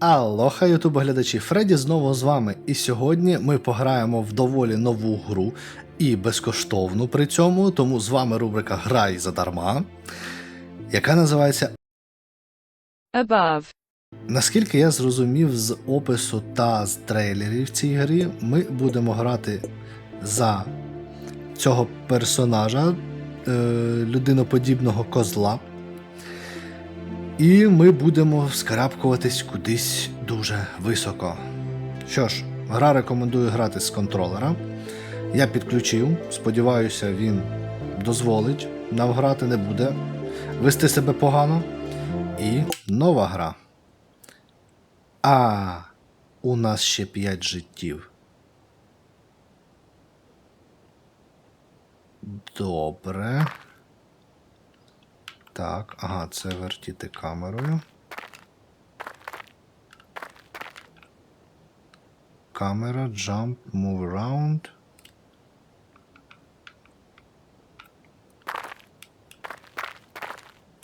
Алоха, ютуб глядачі, Фредді знову з вами. І сьогодні ми пограємо в доволі нову гру і безкоштовну при цьому, тому з вами рубрика Грай задарма, яка називається above, Наскільки я зрозумів з опису та з трейлерів цій грі, ми будемо грати за цього персонажа, е, людиноподібного козла. І ми будемо скарабкуватись кудись дуже високо. Що ж, гра рекомендую грати з контролера. Я підключив, сподіваюся, він дозволить нам грати, не буде вести себе погано. І нова гра. А, у нас ще 5 життів. Добре. Так, ага, це вертіти камерою. Камера, jump, move around.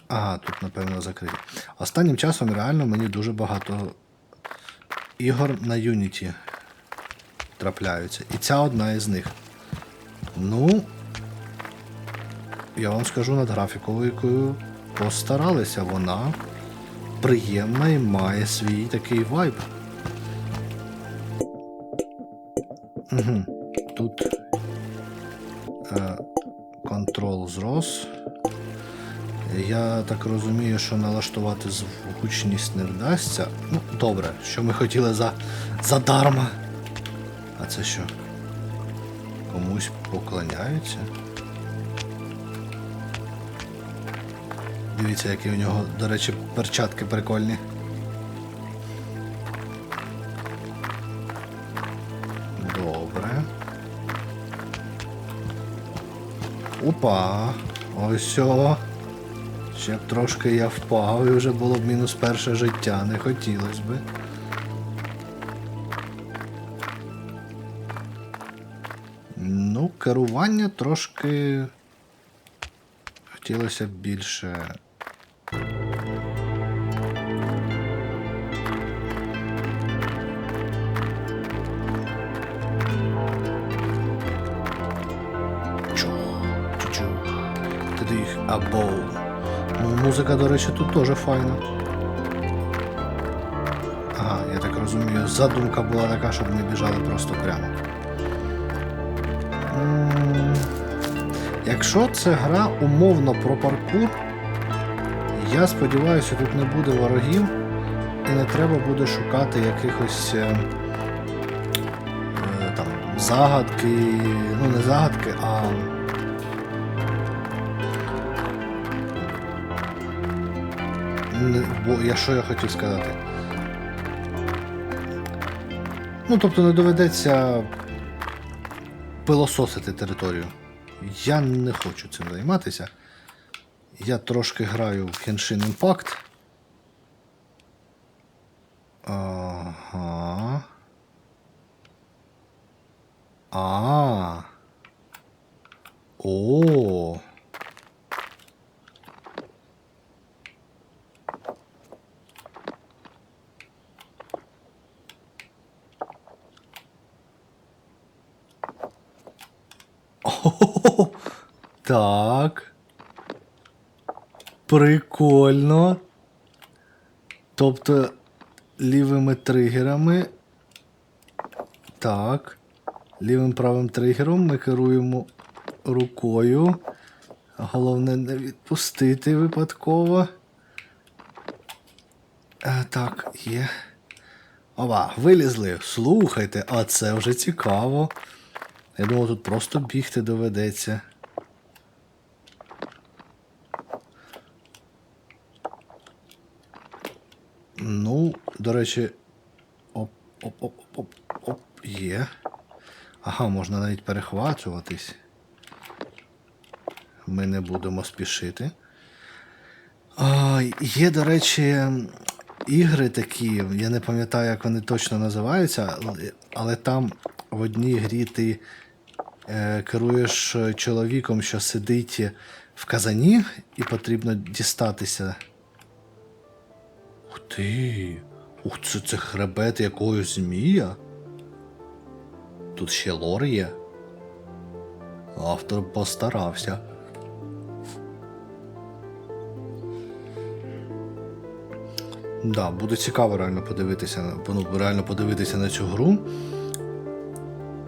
Ага, тут, напевно, закриті. Останнім часом реально мені дуже багато ігор на Unity трапляються. І ця одна із них. Ну, я вам скажу над графікою постаралися. Вона приємна і має свій такий вайб. Угу. Тут е, контрол зрос. Я так розумію, що налаштувати звучність не вдасться. Ну, добре, що ми хотіли за задарма. А це що? Комусь поклоняються? Дивіться, які у нього, до речі, перчатки прикольні. Добре. Опа! Ось. Ще б трошки я впав і вже було б мінус перше життя, не хотілося би. Ну, керування трошки хотілося б більше. Абоу. Музика, до речі, тут теж файна. Ага, я так розумію, задумка була така, щоб не біжали просто прямо. Якщо це гра умовно про паркур, я сподіваюся, тут не буде ворогів і не треба буде шукати якихось е, е, там, загадки, ну не загадки, а. Бо я що я хотів сказати? Ну, тобто не доведеться пилососити територію. Я не хочу цим займатися. Я трошки граю в Genshin Impact. Ага. А. О, так. Прикольно. Тобто лівими тригерами. Так. Лівим правим тригером ми керуємо рукою. Головне не відпустити випадково. А, так, є. Ова, вилізли. Слухайте, а це вже цікаво. Я думав, тут просто бігти доведеться. Ну, до речі. Оп, оп, оп, оп, оп, є. Ага, можна навіть перехвачуватись. Ми не будемо спішити. А, є, до речі, ігри такі, я не пам'ятаю, як вони точно називаються, але- там в одній грі ти е, керуєш чоловіком, що сидить в казані, і потрібно дістатися. Ух ти! Ух, це, це хребет якогось змія. Тут ще лор є. Автор постарався. Да, буде цікаво реально подивитися, ну, реально подивитися на цю гру.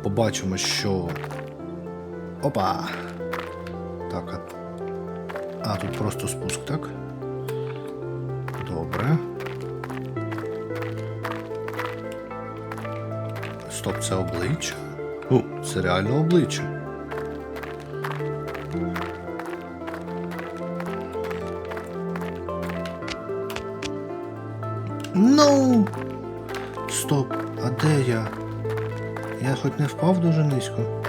Побачимо, що. Опа! Так, а... а тут просто спуск, так? Добре. Стоп, це обличчя. Ну, це реально обличчя. Ну. Стоп, а де я? Я хоч не впав дуже низько.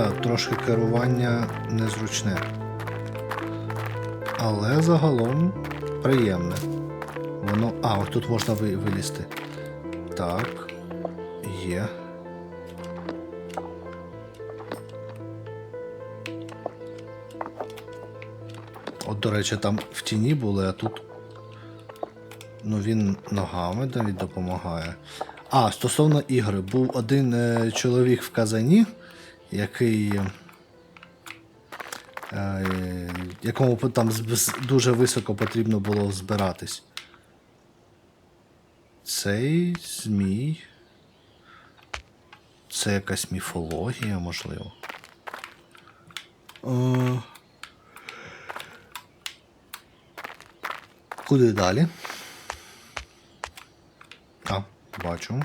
Да, трошки керування незручне. Але загалом приємне. Воно. А, ось тут можна ви- вилізти. Так. Є. От, до речі, там в тіні були, а тут. Ну, він ногами навіть допомагає. А, стосовно ігри, був один е, чоловік в Казані, який. Е, якому там дуже високо потрібно було збиратись. Цей змій. Це якась міфологія, можливо. Е, Куди далі? А, бачу.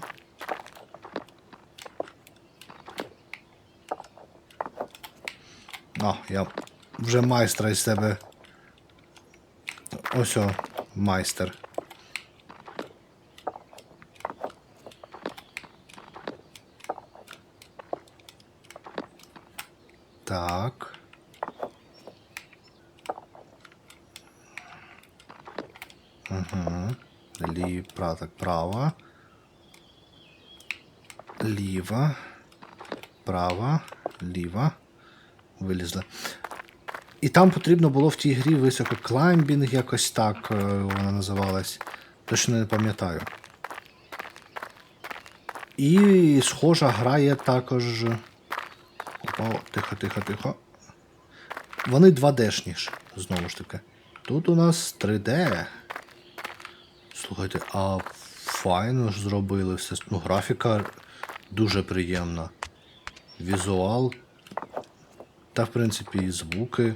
А, я вже майстра із себе. Ось о, майстер. Так. Угу. Лів, так, права. Ліва. Права. Вилізла. І там потрібно було в тій грі висококлаймбінг, якось так е, вона називалась. Точно не пам'ятаю. І схожа грає також. Опа, тихо, тихо, тихо. Вони 2D-шніш, знову ж таки. Тут у нас 3D. Слухайте, а файно ж зробили все. Ну, графіка дуже приємна. Візуал. Та, в принципі, і звуки.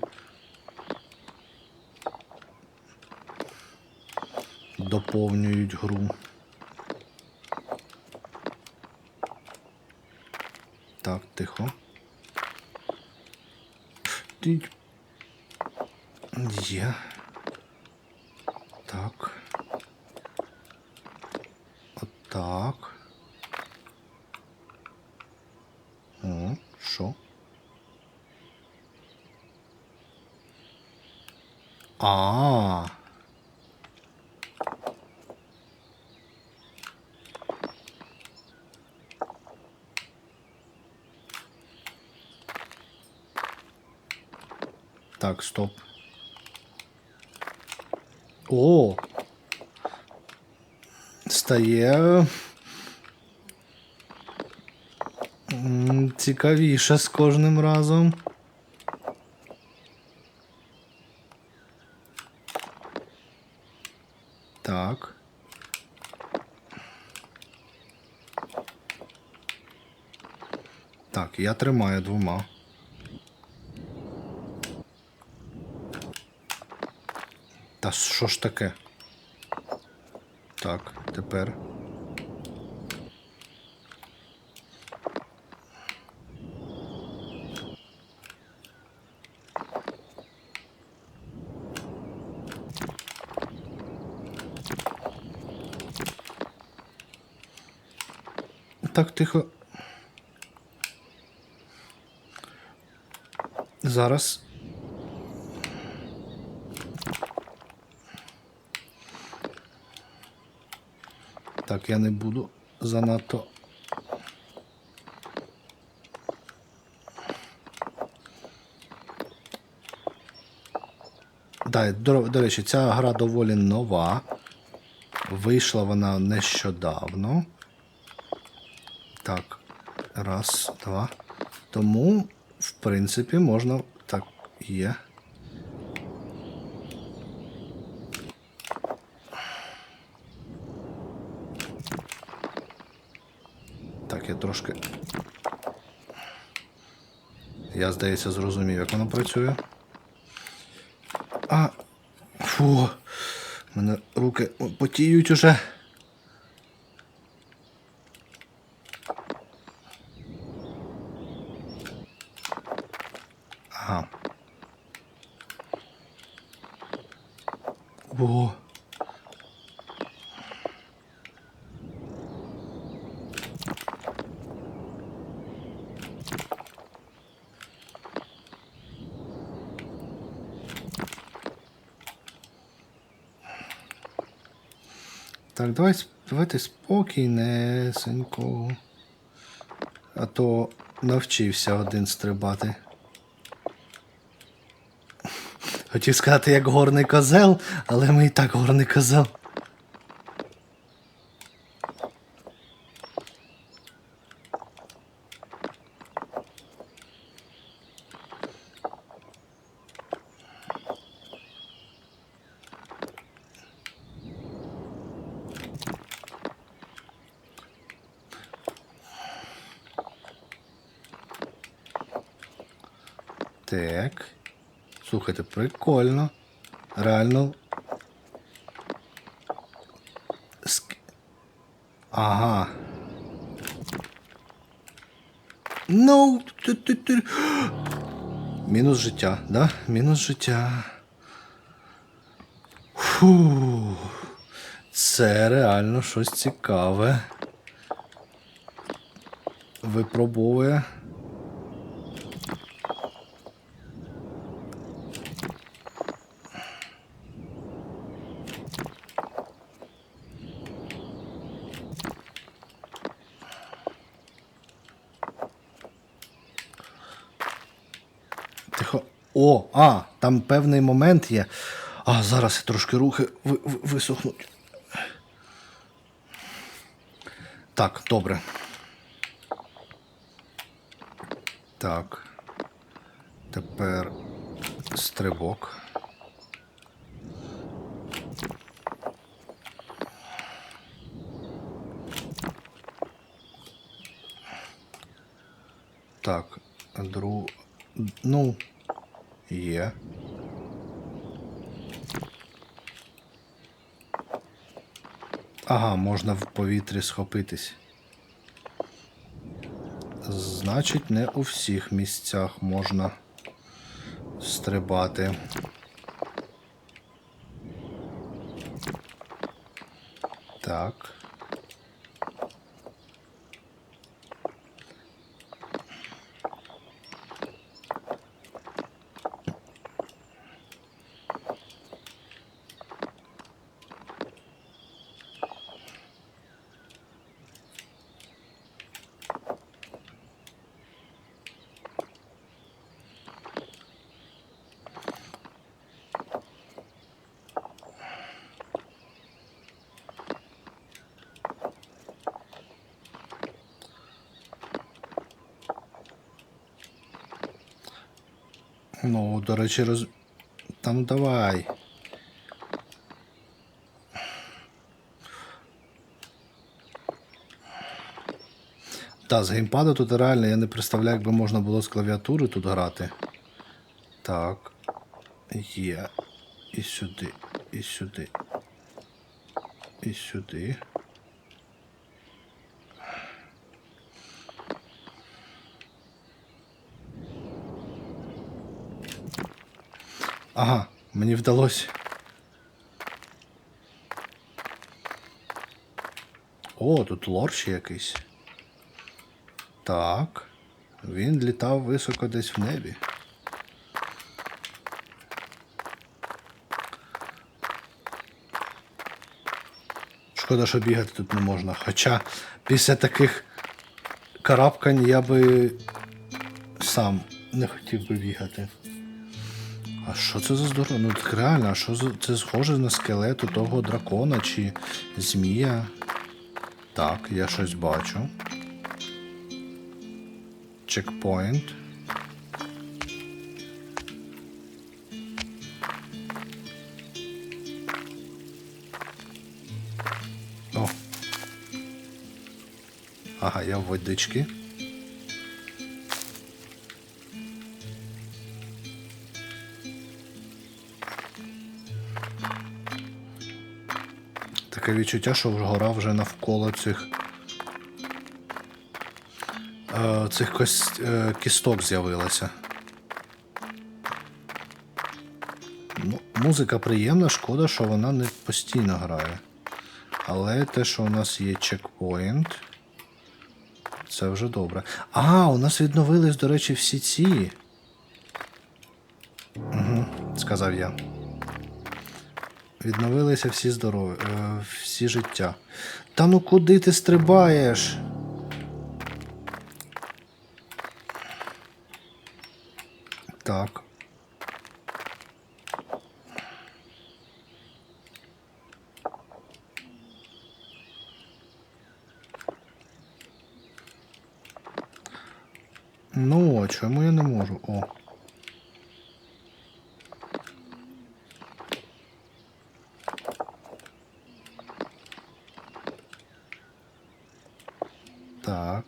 Доповнюють гру. Так, тихо. Ти- Є. Так. Отак. О, що? А. Так, стоп. О! Стає. Цікавіше з кожним разом. Так. Так, я тримаю двома. Та що ж таке? Так, тепер. Так, тихо. Зараз. Так, я не буду занадто. Да, до, до речі, ця гра доволі нова. Вийшла вона нещодавно. Так, раз, два. Тому принципі, можна. Так, є. Так, я трошки. Я, здається, зрозумів, як воно працює. А. Фу. Мене руки потіють уже. Ага. О. Так, давай, давайте спокійнесенько. А то навчився один стрибати. Хотів сказати, як горний козел, але ми і так горний козел. Так. Слухайте, прикольно. Реально. Ск... Ага. Ну. тю-тю-тю. Мінус життя, да? Мінус життя. Фу. Це реально щось цікаве. Випробовує. Тихо. О, а, там певний момент є. А, зараз трошки рухи ви- ви- висохнуть. Так, добре. Так. Тепер стрибок. Так, дру. Ну, є. Ага, можна в повітрі схопитись. Значить, не у всіх місцях можна стрибати. Так. Ну, до речі, роз... Там давай. Та, з геймпада тут реально я не представляю, як би можна було з клавіатури тут грати. Так. Є. І сюди, і сюди. І сюди. Ага, мені вдалося. О, тут лор ще якийсь. Так. Він літав високо десь в небі. Шкода, що бігати тут не можна. Хоча після таких карабкань я би сам не хотів би бігати. А що це за здорово? Ну так реально, а що за... це схоже на скелет у того дракона чи змія? Так, я щось бачу. Чекпоінт. О. Ага, я в водички. Таке відчуття, що гора вже навколо цих. Е, цих кос... е, кісток з'явилася. Ну, музика приємна, шкода, що вона не постійно грає. Але те, що у нас є чекпоінт, це вже добре. А, у нас відновились, до речі, всі ці. Угу, сказав я. Відновилися всі здорові, е, всі життя. Та ну куди ти стрибаєш? Так. Ну, чому я не можу? О. Так.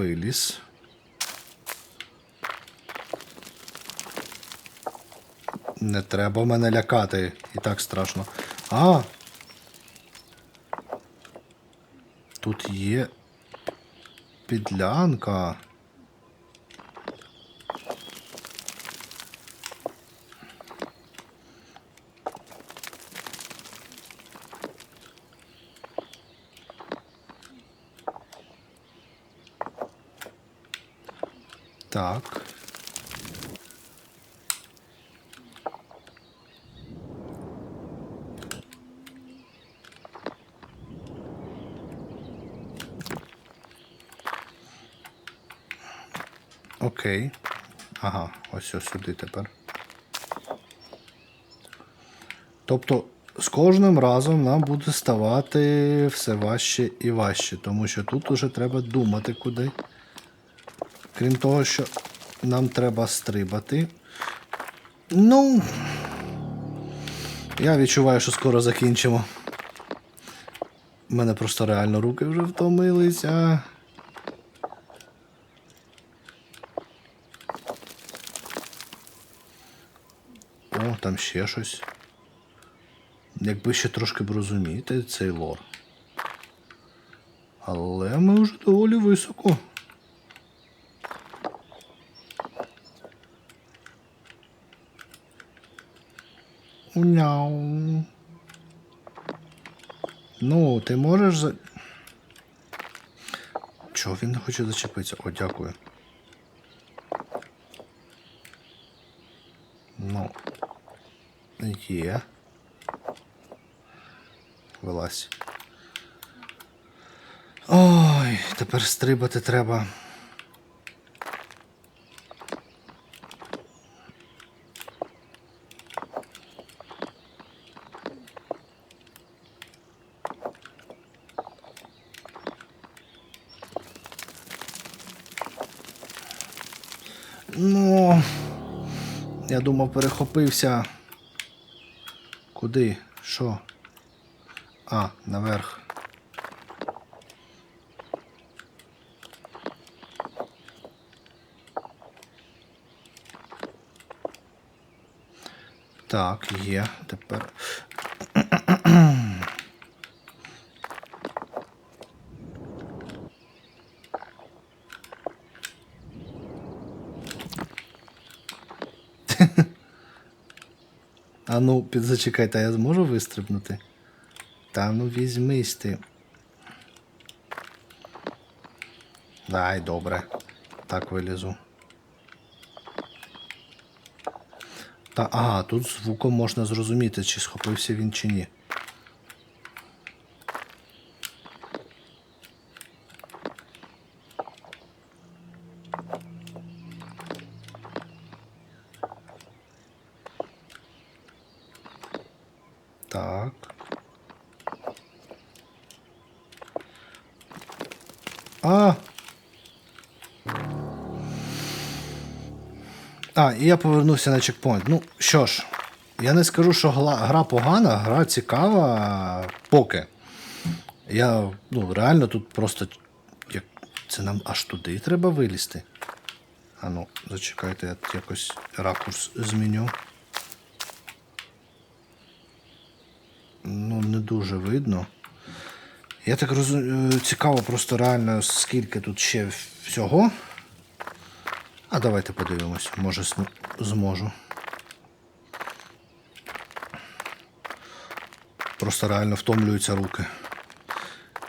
Виліз. Не треба мене лякати. І так страшно. А! Тут є підлянка. Так. Окей. Ага, ось ось сюди тепер. Тобто з кожним разом нам буде ставати все важче і важче, тому що тут уже треба думати куди. Крім того, що нам треба стрибати. Ну. Я відчуваю, що скоро закінчимо. У мене просто реально руки вже втомилися. О, там ще щось. Якби ще трошки б розуміти цей лор. Але ми вже доволі високо. Уняу. Ну, ти можеш за. Чого він не хоче зачепитися? О, дякую. Ну. Є. Вилазь. Ой, тепер стрибати треба. Ну, я думав, перехопився. Куди? Що? А, наверх. Так, є. Тепер. А ну, зачекайте, я зможу вистрибнути? Та ну візьмись ти. Дай, добре. Так вилізу. Та, ага, тут звуком можна зрозуміти, чи схопився він чи ні. А. А, і я повернувся на чекпоінт. Ну, що ж, я не скажу, що гра погана, гра цікава, поки. Я, ну, реально тут просто. Як... Це нам аж туди треба вилізти. А ну, зачекайте, я тут якось ракурс зміню. Ну, не дуже видно. Я так розумію, цікаво просто реально, скільки тут ще всього. А давайте подивимось, може зможу. Просто реально втомлюються руки.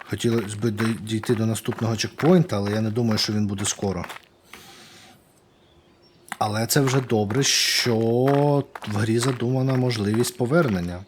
Хотілося б дійти до наступного чекпоінта, але я не думаю, що він буде скоро. Але це вже добре, що в грі задумана можливість повернення.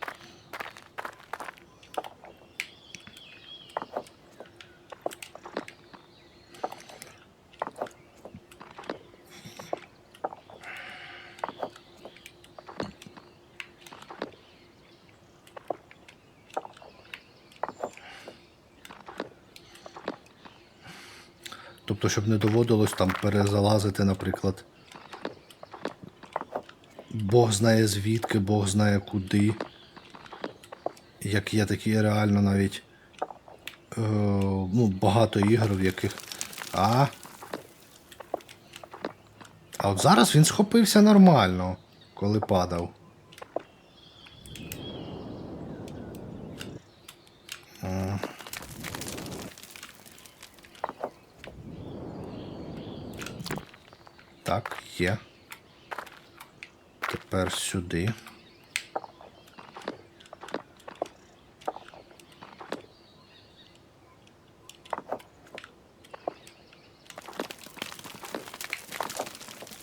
Щоб не доводилось там перезалазити, наприклад. Бог знає звідки, Бог знає куди. Як є такі реально навіть е, ну, багато ігор, в яких. А. А от зараз він схопився нормально, коли падав. М. Так, є. Тепер сюди.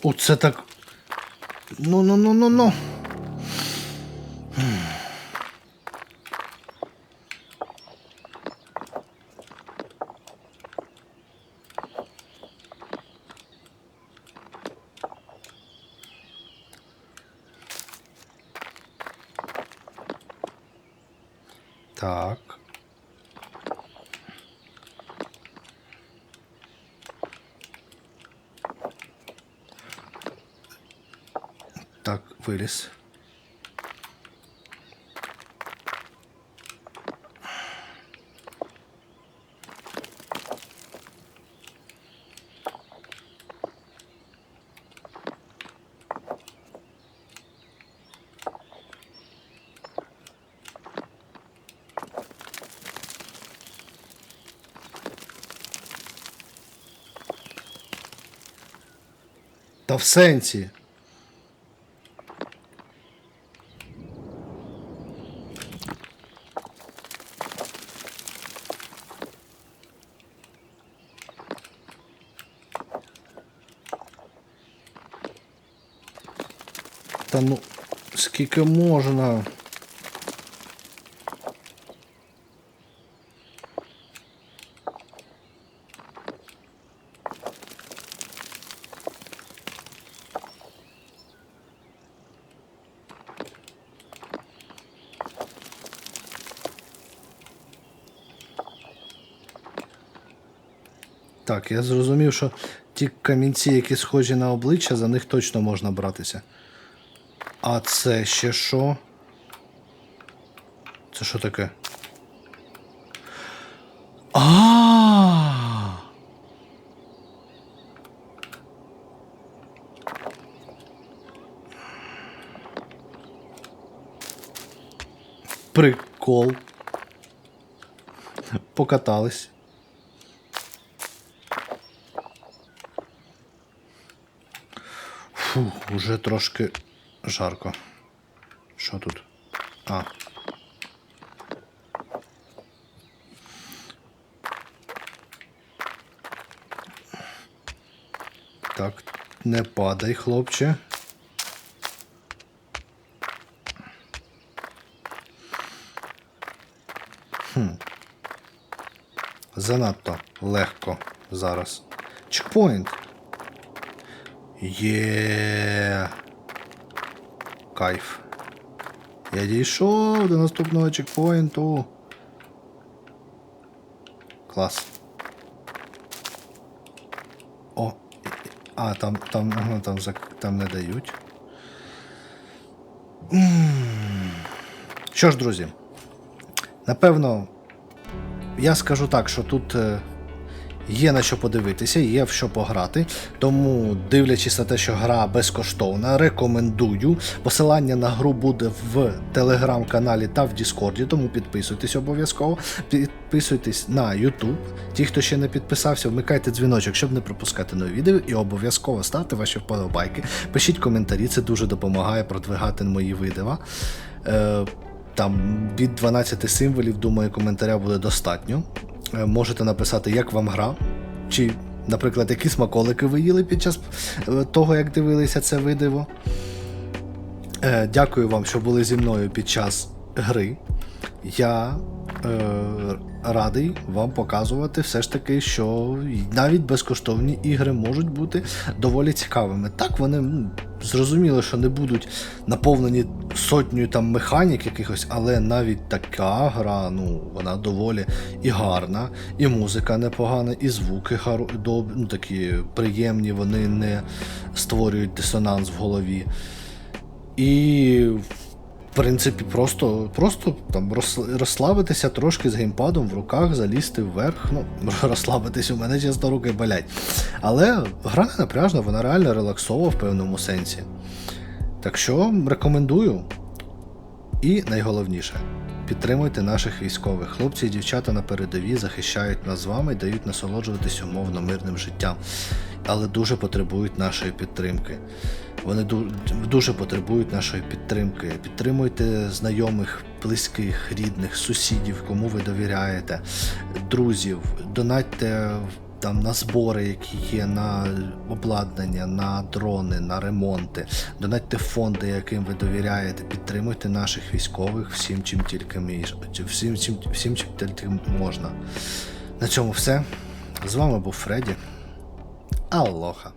Оце так. Ну, Так. Так, виліз. Та в сенсі. Та ну, скільки можна. Я зрозумів, що ті камінці, які схожі на обличчя, за них точно можна братися. А це ще що? Це що таке? А! Прикол. Покатались. Фу, уже трошки жарко. Що тут? А. Так, не падай, хлопче. Хм. Занадто легко зараз. Чекпоінт. Є. Кайф. Я дійшов до наступного чекпоінту. Клас. О! А, там там, ну, там, зак. там не дають. Що ж, друзі, напевно, я скажу так, що тут. Е, є на що подивитися, є в що пограти. Тому, дивлячись на те, що гра безкоштовна, рекомендую. Посилання на гру буде в телеграм-каналі та в Діскорді, тому підписуйтесь обов'язково. Підписуйтесь на YouTube. Ті, хто ще не підписався, вмикайте дзвіночок, щоб не пропускати нові відео, і обов'язково ставте ваші вподобайки. Пишіть коментарі, це дуже допомагає продвигати мої відео. Е, там від 12 символів, думаю, коментаря буде достатньо. Е, Можете написати, як вам гра, чи, наприклад, які смаколики ви їли під час е, того, як дивилися це відео. Е, Дякую вам, що були зі мною під час гри. Я е, радий вам показувати все ж таки, що навіть безкоштовні ігри можуть бути доволі цікавими. Так, вони зрозуміло, що не будуть наповнені сотнею там механік якихось, але навіть така гра, ну, вона доволі і гарна, і музика непогана, і звуки доб, ну, такі приємні, вони не створюють дисонанс в голові. І в принципі, просто, просто там розслабитися трошки з геймпадом в руках, залізти вверх. Ну, розслабитись у мене чесно руки болять. Але гра не напряжна, вона реально релаксова в певному сенсі. Так що рекомендую. І найголовніше, підтримуйте наших військових. Хлопці і дівчата на передовій захищають нас з вами і дають насолоджуватись умовно мирним життям, але дуже потребують нашої підтримки. Вони дуже потребують нашої підтримки. Підтримуйте знайомих, близьких, рідних, сусідів, кому ви довіряєте, друзів, донатьте там на збори, які є на обладнання, на дрони, на ремонти, донатьте фонди, яким ви довіряєте, підтримуйте наших військових всім, чим тільки між, всім, чим, всім, чим тільки можна. На цьому все. З вами був Фредді. Алоха.